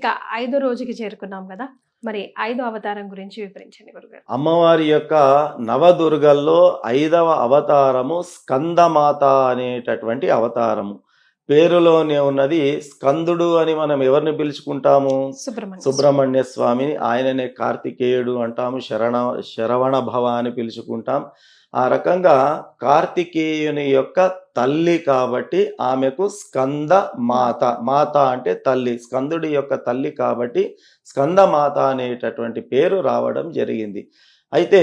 ఇక ఐదో రోజుకి చేరుకున్నాం కదా. మరి ఐదో అవతారం గురించి వివరించండి గురుగారు. అమ్మవారి యొక్క నవదుర్గల్లో ఐదవ అవతారము స్కందమాత అనేటటువంటి అవతారము. పేరులోనే ఉన్నది స్కందుడు అని మనం ఎవరిని పిలుచుకుంటాము? సుబ్రహ్మణ్య స్వామిని. ఆయననే కార్తికేయుడు అంటాము శరణ శరవణ భవ అని పిలుచుకుంటాం. ఆ రకంగా కార్తికేయుని యొక్క తల్లి కాబట్టి ఆమెకు స్కంద మాత. మాత అంటే తల్లి. స్కందుడి యొక్క తల్లి కాబట్టి స్కందమాత అనేటటువంటి పేరు రావడం జరిగింది. అయితే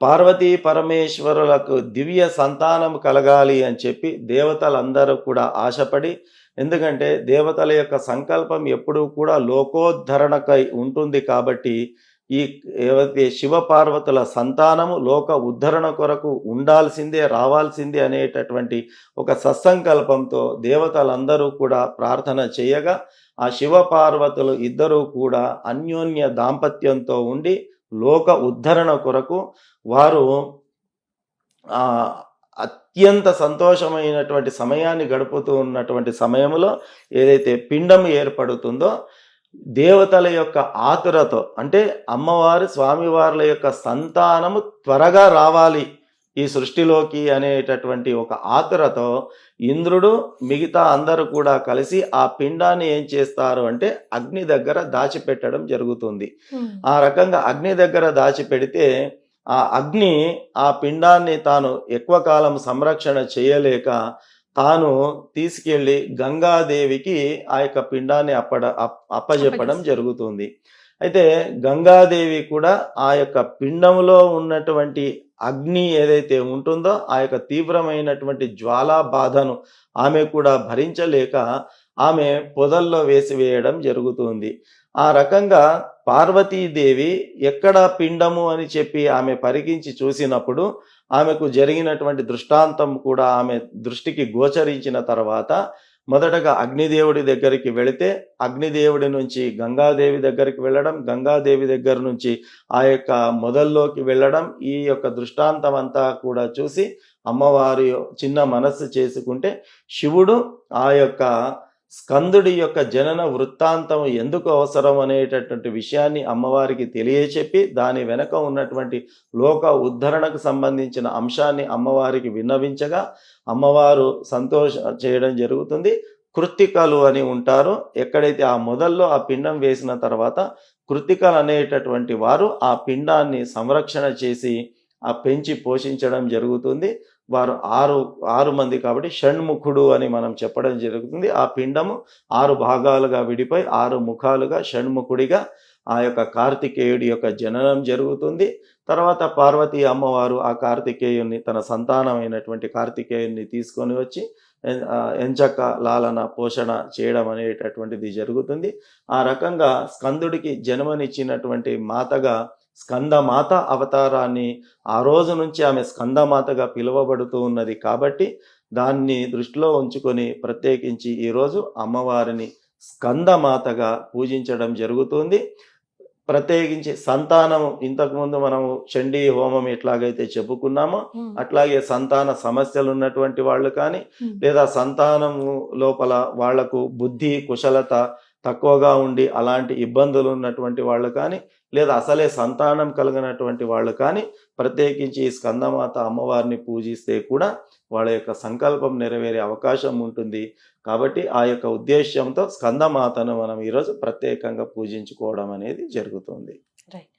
పార్వతీ పరమేశ్వరులకు దివ్య సంతానం కలగాలి అని చెప్పి దేవతలందరూ కూడా ఆశపడి ఎందుకంటే దేవతల యొక్క సంకల్పం ఎప్పుడూ కూడా లోకోద్ధరణకై ఉంటుంది కాబట్టి ఈ ఏవైతే శివపార్వతుల సంతానము లోక ఉద్ధరణ కొరకు ఉండాల్సిందే రావాల్సిందే అనేటటువంటి ఒక సత్సంకల్పంతో దేవతలందరూ కూడా ప్రార్థన చేయగా ఆ శివపార్వతులు ఇద్దరూ కూడా అన్యోన్య దాంపత్యంతో ఉండి లోక ఉద్ధరణ కొరకు వారు అత్యంత సంతోషమైనటువంటి సమయాన్ని గడుపుతూ ఉన్నటువంటి సమయంలో ఏదైతే పిండం ఏర్పడుతుందో దేవతల యొక్క ఆతురతో అంటే అమ్మవారు స్వామివార్ల యొక్క సంతానము త్వరగా రావాలి ఈ సృష్టిలోకి అనేటటువంటి ఒక ఆతురతో ఇంద్రుడు మిగతా అందరూ కూడా కలిసి ఆ పిండాన్ని ఏం చేస్తారు అంటే అగ్ని దగ్గర దాచిపెట్టడం జరుగుతుంది. ఆ రకంగా అగ్ని దగ్గర దాచిపెడితే ఆ అగ్ని ఆ పిండాన్ని తాను ఎక్కువ కాలం సంరక్షణ చేయలేక తాను తీసుకెళ్ళి గంగాదేవికి ఆ యొక్క పిండాన్ని అప్పడ అప్- అప్పజెప్పడం జరుగుతుంది. అయితే గంగాదేవి కూడా ఆ యొక్క పిండంలో ఉన్నటువంటి అగ్ని ఏదైతే ఉంటుందో ఆ యొక్క తీవ్రమైనటువంటి జ్వాలా బాధను ఆమె కూడా భరించలేక ఆమె పొదల్లో వేసివేయడం జరుగుతుంది. ఆ రకంగా పార్వతీదేవి ఎక్కడ పిండము అని చెప్పి ఆమె పరికించి చూసినప్పుడు ఆమెకు జరిగినటువంటి దృష్టాంతం కూడా ఆమె దృష్టికి గోచరించిన తర్వాత మొదటగా అగ్నిదేవుడి దగ్గరికి వెళితే అగ్నిదేవుడి నుంచి గంగాదేవి దగ్గరికి వెళ్ళడం గంగాదేవి దగ్గర నుంచి ఆ యొక్క మొదల్లోకి వెళ్ళడం ఈ యొక్క దృష్టాంతం అంతా కూడా చూసి అమ్మవారి చిన్న మనస్సు చేసుకుంటే శివుడు ఆ యొక్క స్కందుడి యొక్క జనన వృత్తాంతం ఎందుకు అవసరం అనేటటువంటి విషయాన్ని అమ్మవారికి తెలియచెప్పి దాని వెనక ఉన్నటువంటి లోక ఉద్ధరణకు సంబంధించిన అంశాన్ని అమ్మవారికి విన్నవించగా అమ్మవారు సంతోష చేయడం జరుగుతుంది. కృత్తికలు అని ఉంటారు. ఎక్కడైతే ఆ మొదల్లో ఆ పిండం వేసిన తర్వాత కృత్తికలు అనేటటువంటి వారు ఆ పిండాన్ని సంరక్షణ చేసి ఆ పెంచి పోషించడం జరుగుతుంది. వారు ఆరు ఆరు మంది కాబట్టి షణ్ముఖుడు అని మనం చెప్పడం జరుగుతుంది. ఆ పిండము ఆరు భాగాలుగా విడిపోయి ఆరు ముఖాలుగా షణ్ముఖుడిగా ఆ యొక్క కార్తికేయుడి యొక్క జననం జరుగుతుంది. తర్వాత పార్వతీ అమ్మవారు ఆ కార్తికేయుని తన సంతానమైనటువంటి కార్తికేయుని తీసుకొని వచ్చి ఎంచక్క లాలన పోషణ చేయడం అనేటటువంటిది జరుగుతుంది. ఆ రకంగా స్కందుడికి జన్మనిచ్చినటువంటి మాతగా స్కందమాత అవతారాన్ని ఆ రోజు నుంచి ఆమె స్కందమాతగా పిలువబడుతూ ఉన్నది కాబట్టి దాన్ని దృష్టిలో ఉంచుకొని ప్రత్యేకించి ఈరోజు అమ్మవారిని స్కందమాతగా పూజించడం జరుగుతుంది. ప్రత్యేకించి సంతానం ఇంతకుముందు మనము చండీ హోమం ఎట్లాగైతే చెప్పుకున్నామో అట్లాగే సంతాన సమస్యలు ఉన్నటువంటి వాళ్ళు కానీ లేదా సంతానం లోపల వాళ్ళకు బుద్ధి కుశలత తక్కువగా ఉండి అలాంటి ఇబ్బందులు ఉన్నటువంటి వాళ్ళు కానీ లేదా అసలే సంతానం కలిగినటువంటి వాళ్ళు కానీ ప్రత్యేకించి ఈ స్కందమాత అమ్మవారిని పూజిస్తే కూడా వాళ్ళ యొక్క సంకల్పం నెరవేరే అవకాశం ఉంటుంది. కాబట్టి ఆ యొక్క ఉద్దేశ్యంతో స్కందమాతను మనం ఈరోజు ప్రత్యేకంగా పూజించుకోవడం అనేది జరుగుతుంది. రైట్